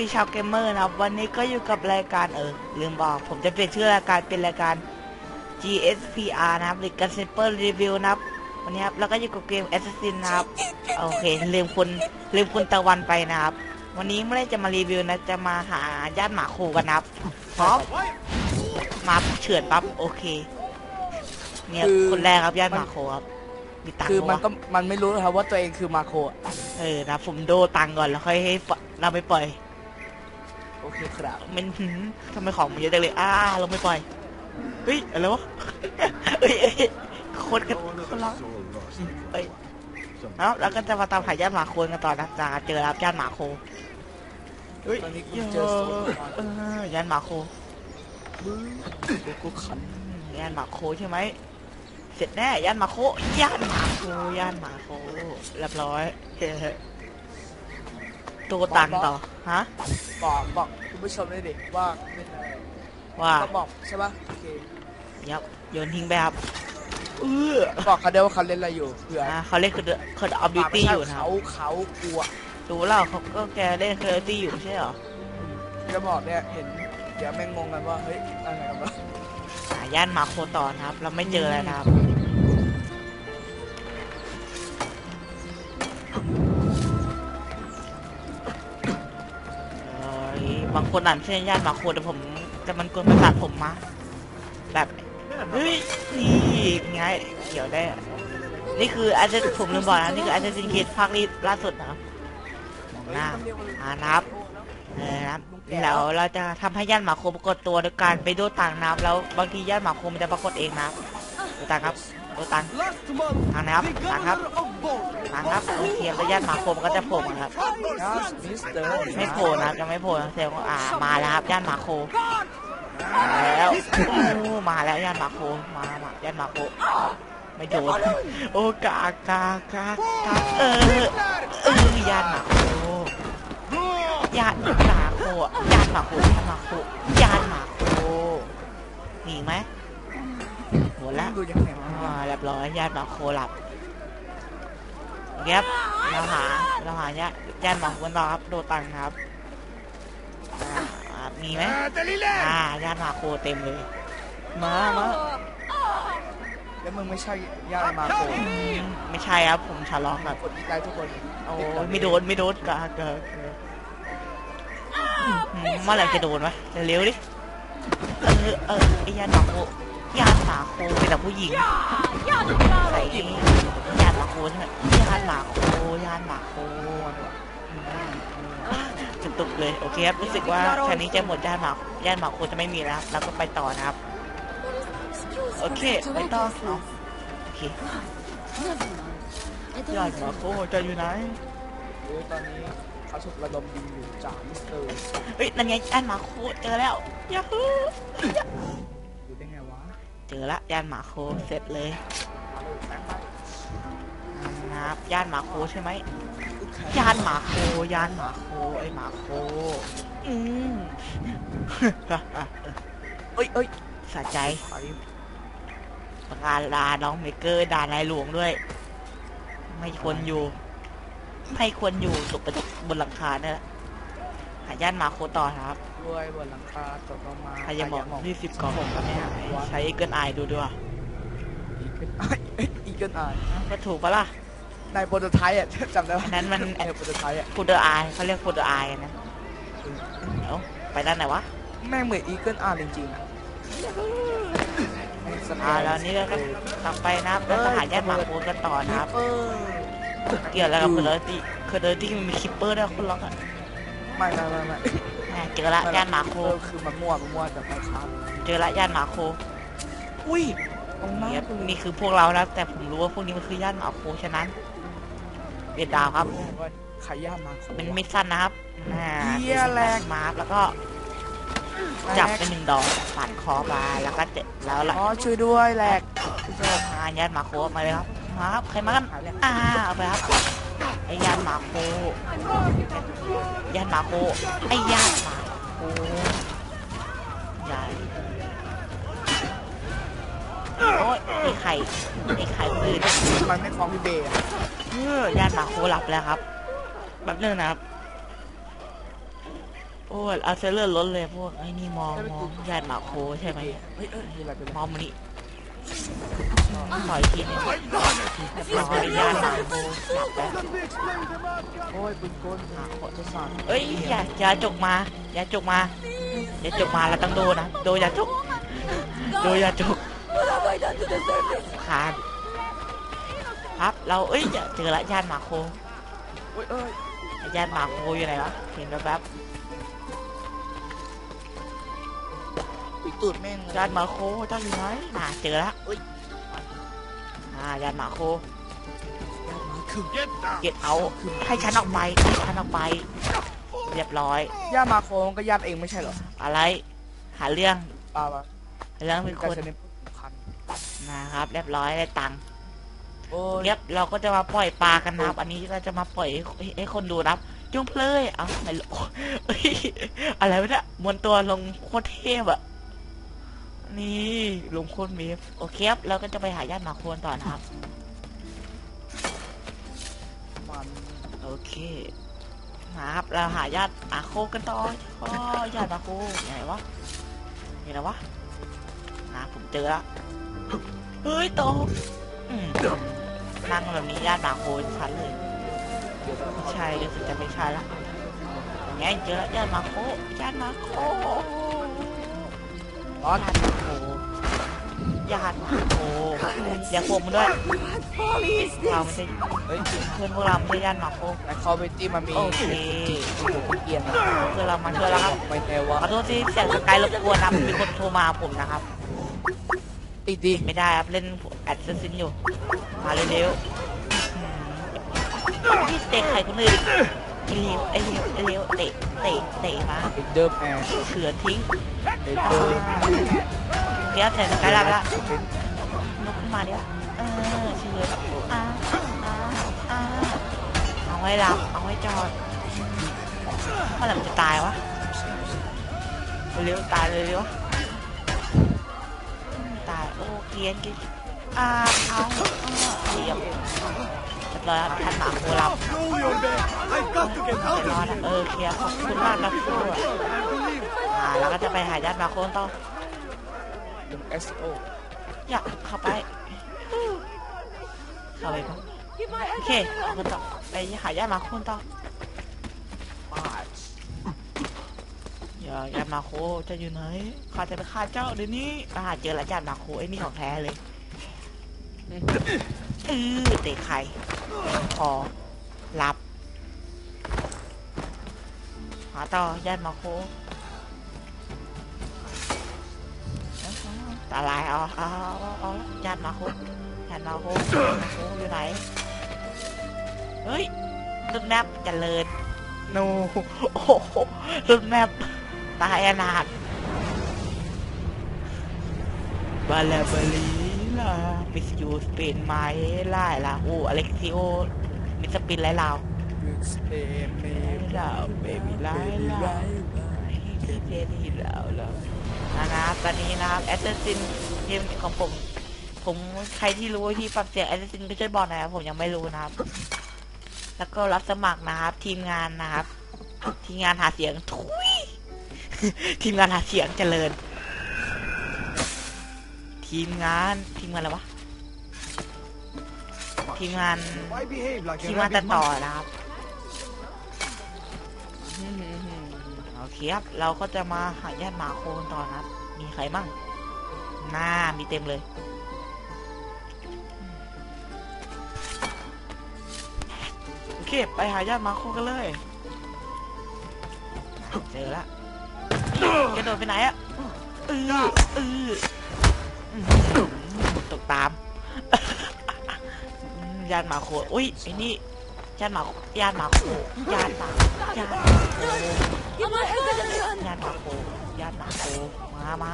ดีชาวเกมเมอร์นะครับ วันนี้ก็อยู่กับรายการเออลืมบอก ผมจะเปลี่ยนชื่อรายการเป็นรายการ GSPR นะครับหรือการเซเปอร์รีวิวนะครับ วันนี้ครับแล้วก็อยู่กับเกม Assassin นะครับ โอเค ลืมคุณลืมคุณตะวันไปนะครับ วันนี้ไม่ได้จะมารีวิวนะ จะมาหาญาติหมาโคกันนะครับพร้อมมาเฉือนปั๊บโอเค เนี่ยคือ คนแรกครับญาติหมาโคครับมีตังค์คือมันปะวะก็มันไม่รู้นะครับว่าตัวเองคือมาโคอะเออนะผมโดตังค์ก่อนแล้วค่อยให้ปล่อยเราไปปล่อย โอเคครับมันหืมทำไมของมันเยอะจังเลยอ้าเราไม่ปล่อยเฮ้ยอะไรวะเฮ้ยเฮ้ยคนกันคนละเฮ้ยแล้วแล้วก็จะมาตามหาญาติหมาโคนกันต่อนะจะเจอรับญาติหมาโคเฮ้ยเจอญาติหมาโคกูขันญาติหมาโคใช่ไหมเสร็จแน่ญาติหมาโคญาติหมาโคญาติหมาโคเรียบร้อยตัวตังต่อฮะ บอกบอกคุณผู้ชมด้วยดิว่าเป็นอะไรว่าก็บอกใช่ปะโอเคยับโยนทิ้งไปครับเออก็บอกเขาเดียวว่าเขาเล่นอะไรอยู่เผื่ออ่าเขาเล่นคือคือออฟดิตี้อยู่นะครัเขาบเขากลัวดูแล้วเขาก็แกเล่นคืออตี้อยู่ไม่ใช่เหรอจะบอกเนี่ยเห็นเดี๋ยวแม่งงงกันว่าเฮ้ยอะไรกันวะหาย่านมาโคต่อนะครับ เราไม่เจอแล้วนะครับ บางคนอ่านเส้นย่านมาโคแต่ผมแต่มันกวนประสาทผมมาแบบเฮ้ยนี่ไงเกี่ยวได้ นี่คืออาจจะผมลืมบอกนะนี่คืออาจจะซินเคสภาคนี้ล่าสุดนะครับมองหน้าอานับเออนะครับแล้วเราจะทำให้ย่านหมาโคปรากฏตัวโดยการไปดูต่างน้ำแล้วบางทีย่านหมาโคมันจะปรากฏเองนะดูต่างครับ ดูต่างทางนะครับทางครับทางครับโอเคแล้วย่านหมาโคมันก็จะโผล่ครับไม่โผล่นะครับยังไม่โผล่เซลล์อ่ามาแล้วครับย่านหมาโคมาแล้วมาแล้วย่านหมาโคมามาย่านหมาโคไม่โดนโอ้กากากากาเออเออย่านหมาโคญาติหมาโคอะญาติหมาโคญาติหมาโคญาติหมาโคหนีไหม ดแล้วดูยังไงวะอ่าเรียบร้อยญาติหมาโคหลับเงียบเราหาเราหาญาติญาติหมาโคกันต่อครับโดตังครับอ่าอ่ามีไหมอ่าญาติหมาโคเต็มเลย มามาแล้วมึงไม่ใช่ญาติมาโคอืมไม่ใช่ครับผมชาลอกครับกดดีใจทุกคนโอ้ยไม่โดนไม่โดนกากาเมื่อไหร่จะโดนวะเร็วๆดิเออเออไอ้ยานหมาโค ยานหมาโคเป็นแต่ผู้หญิงใส่ยานหมาโคใช่ไหมยานหมาโคยานหมาโคจุกตุกเลยโอเคครับรู้สึกว่าแค่นี้จะหมดยานหมายานหมาโคจะไม่มีแล้วครับแล้วก็ไปต่อนะครับ โอเคไปต่อเอาโอเคยานหมาโคจะอยู่ไหนโอ้ยตอนนี้เขาถูกระดมยิงอยู่จากมิสเตอร์เฮ้ยนั่นไงยานหมาโคเจอแล้วยาฮูอยู่ได้ไงวะ เจอละยานหมาโคเสร็จเลยนะครับยานหมาโคใช่ไหมอึ๊กแขนยานหมาโคยานหมาโคไอหมาโคอืมเอ้ยเอ้ยสะใจไประกาศลาน้องเมเกอร์ด่านายหลวงด้วย ไม่ควรอยู่ ไม่ควรอยู่ตกไปบนหลังคาเนี่ยแหละ ยานหมาโคต่อนะครับด้วยบนหลังคาตกลงมาใครจะบอกที่สิบกล่องกันเนี่ยใช้เกินไอดูด้วยอีเกิลไอเอ้ยอีเกิลไอก็ถูกปะล่ะในโปรโตไทป์อะจำได้ปะอันนั้นมันในโปรโตไทป์อะฟูเดอร์ไอเขาเรียกฟูเดอร์ไอนะเอ้าไปด้านไหนวะแม่งเหมือนอีเกิลอาร์จริงๆอะแม่งสแกอ่าแล้วนี่เราก็กลับไปนะครับแล้วก็หายานหมาโคกันต่อนะครับเออเกี่ยวอะไรกับเคอร์เดอร์ตี้เคอร์เดอร์ตี้มันมีคิปเปอร์ด้วยคนล็อกอะ ไม่ไม่ไม่ไม่แหมเจอละย่านหมาโค เออคือมันมั่วมันมั่วแต่ไม่ครับเจอละย่านหมาโคอุ้ยตรงหน้าเนี่ยกูนี่คือพวกเรานะแต่ผมรู้ว่าพวกนี้มันคือย่านหมาโคฉะนั้นเวียดดาวครับ ขายย่ามาโคเป็นมิดสั้นนะครับอ่าเหี้ยแรงมาครับแล้วก็จับไปหนึ่งดอกฝันคอไปแล้วก็เจ็บแล้วละอ๋อช่วยด้วยแหลกผู้ชมอ่าย่านหมาโคมาเลยครับมาครับใครมากันอ่าเอาไปครับ ไอ้ย่านหมาโคย่านหมาโคไอ้ย่านหมาโคใหญ่โอ้ยไอ้ไข่ไอ้ไข่อื่นมันไม่ฟ้องพี่เบย์อะเออญาติหมาโคหลับแล้วครับแป๊บนึงนะครับโอ้ยเอาเซเลอร์ล้นเลยพวกไอ้นี่มองมองญาติหมาโคใช่ไหมเฮ้ยเอ้ยมีอะไรไปมบ้างองมันนี่ต่อยทีนึงเรียบร้อยญาติหมาโคหลับแล้ว โอ้ ยปืนกลหาขอจะสั่งเอ้ยอย่าอย่าจกมา อย่าจกมา อย่าจกมาเราต้องโดนนะ โดนอย่าจก โดนอย่าจกขาดครับเราเอ้ยเจอละญาติหมาโคโอ้ยเอ้ยญาติหมาโคอยู่ไหนวะเห็นแป๊บปีกตูดแม่งๆญาติหมาโคเจ้าอยู่ไหนน่าเจอละอุ้ยอ่าญาติหมาโค เก็บเอาให้ฉันออกไปให้ฉันออกไป เรียบร้อย ย่ามาโคมันก็ย่าเองไม่ใช่เหรออะไร หาเรื่องเปล่าวะหาเรื่องเป็นคการนแสดงผู้สำคัญนะครับ เรียบร้อยได้ตังค์โอ้ยเรียบเราก็จะมาปล่อยปลากันนะครับ อันนี้เราจะมาปล่อยให้ให้คนดูนะครับจุ้งเพลยเอ้าไม่รู้เอ้ยอะไรวะเนี่ยมวนตัวลงโคตรเทพอะนี่ลงโคตรมีโอเคครับเราก็จะไปหาญาติหมาโคนต่อนะครับ อเคนะครับเราหาญาติอาโคกันต่ออ๋อญาติอาโคไหนวะนี่นะวะนะผมเจอแล้วเฮ้ยโตนั่งแบบนี้ญาติอาโคชันเลยไม่ใช่รู้สึกจะไม่ใช่ละงเงี้ยเจอแล้วญาติมาโคญาติมาโคร้อน ญาติโคญาติมาโคอย่าโคมมันด้วยเราไม่ใช่เฮ้ยเพื่อนพวกเราไม่ใช่ญาติมาโคในคอมเมดี้มันมีโอเคเกียดนเพื่อนเรามาช่วยแล้วครับไม่แน่ว่าขอโทษที่เสียงสกายรบกวนนะมีคนโทรมาผมนะครับติดดีไม่ได้ครับเล่นแอดเซสซินอยู่มาเร็วๆพี่เตะใครคนอื่นเร็วไอ้เร็วไอ้เร็วเตะเตะเตะมาเอ็นเดอร์เฉือทิ้งเดอร์ เดี๋ยวเสร็จสกายแล้วละเป็นนกขึ้นมาเดี๋ยวเออเฉือนอ่าอ่าอ่าเอาไว้รับเอาไว้จอดเมื่อไหร่มันจะตายวะเร็วตายเลยเร็วตายโอ้เกียนกรียนอ่าเอาเรียบร้อยครับทันหมาโคลับ I've got to get เรียบร้อยแล้วเออเคลียร์ขอบคุณมากนะครับอ่าแล้วก็จะไปหาญาติมาโคนต่อ ลุงเอสโออยากเข้าไป เข้าไปปะโอเคเอาคนต่อไปหาญาติหมาโคนต่อปาดอย่าญาติหมาโคจะอยู่ไหนข้าจะไปฆ่าเจ้าเดี๋ยวนี้อ่าเจอแล้วญาติหมาโคไอ้นี่ของแท้เลยเออเตะไข่พอรับหาต่อญาติหมาโค ตาลายเอาเอาเอาเอาญาติหมาโคญาติหมาโคญาติหมาโคอยู่ไหน เฮ้ยรุดแมปเจริญโนโอ้โหรุดแมปตายอนาถบาลาบาลีล่ะมิสยูสปินไม้ไล่ล่ะโอ้อเล็กซิโอมิสปินไล่ลาวยูสเปนเมไล่ลาวเบบี้ไล่ลาวเจ นี่ลาวแล้วนะครับตอนนี้นะครับแอสซัสซินเกมของผม ผมใครที่รู้ที่ปรับเสียงแอสซัสซินก็ช่วยบอกหน่อยครับผมยังไม่รู้นะครับ แล้วก็รับสมัครนะครับ ทีมงานนะครับ ทีมงานหาเสียงทุยทีมงานหาเสียงเจริญ ทีมงานทีมงานอะไรวะทีมงาน Why behave like ที a มงานตัด rabid ต่อ monkey? นะครับโอ เคครับเราก็จะมาหาญาติหมาโคนต่อนะครับมีใครมั่งหน้ามีเต็มเลย โอเค ไปหาญาติหมาโคกันเลย เจอละกระโดดไปไหนอะเออเออตกตามญาติหมาโคอุ้ยไอ้นี่ญาติหมาญาติหมาโคญาติหมาญาติหมาโค ญาติมาโคญาติมาโคมามา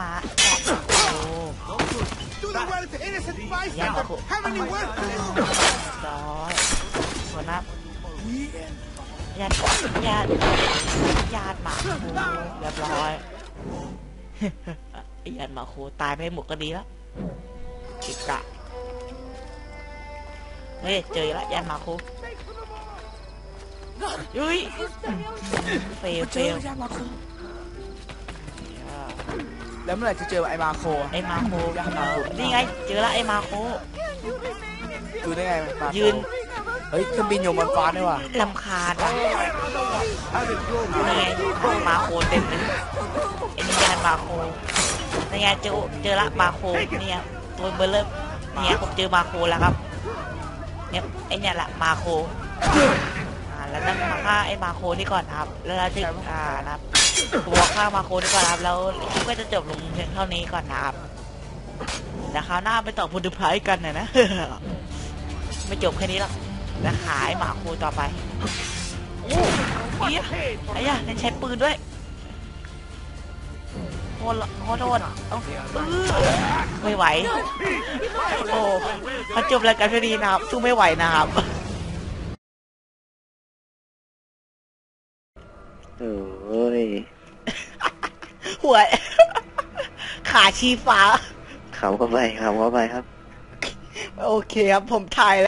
มาญาติหมาโคญาติหมา bystander. โค How many words to do? ร้อยคนนับญาติญาติญาติมาโคเรียบร้อยญาติมาโคตายไปหมดก็ดีแล้วจิกะเฮ้ยเจอแล้วญาติมาโค เฮ้ยเฟลเจเฟอลญาติมาโคแล้วเมื่อไหร่จะเจอไอ้มาโคไอ้มาโคญาติมาโคนี่ไง เจอละไอ้มาโคดูได้ไงมาโคยืนเฮ้ยเครื่องบินอยู่บนฟ้าด้วยว่ะลำคาญว่ะ Have it grown นี่ไงมาโคเต็มเลยไอ้นี่ยานมาโคนี่ไงเจอเจอละมาโคเนี่ยตัวเบอร์เริ่มเนี่ยผมเจอมาโคแล้วครับ เนี่ยไอ้เนี่ยแหละมาโค ฆ่าไอ้มาโคนี่ก่อนครับ แล้วเราจะอ่านะครับผมบอกฆ่ามาโคนี่ก่อนครับ แล้วคลิปก็จะจบลงเพียงเท่านี้ก่อนนะครับแล้วคราวหน้าไปต่อพูดพายกันนะนะ ไม่จบแค่นี้หรอกแล้วขายหมาโคต่อไปโอ้ยไอ้ยะเนี่ยใช้ปืนด้วยโคตรโคตรโดนเอาอื้อไม่ไหว โอ้เขาจบรายการพอดีนะครับสู้ไม่ไหวนะครับ ชีฟ้าขำเข้าไปขำเข้าไปครับ โอเคครับ ผมถ่ายแล้ว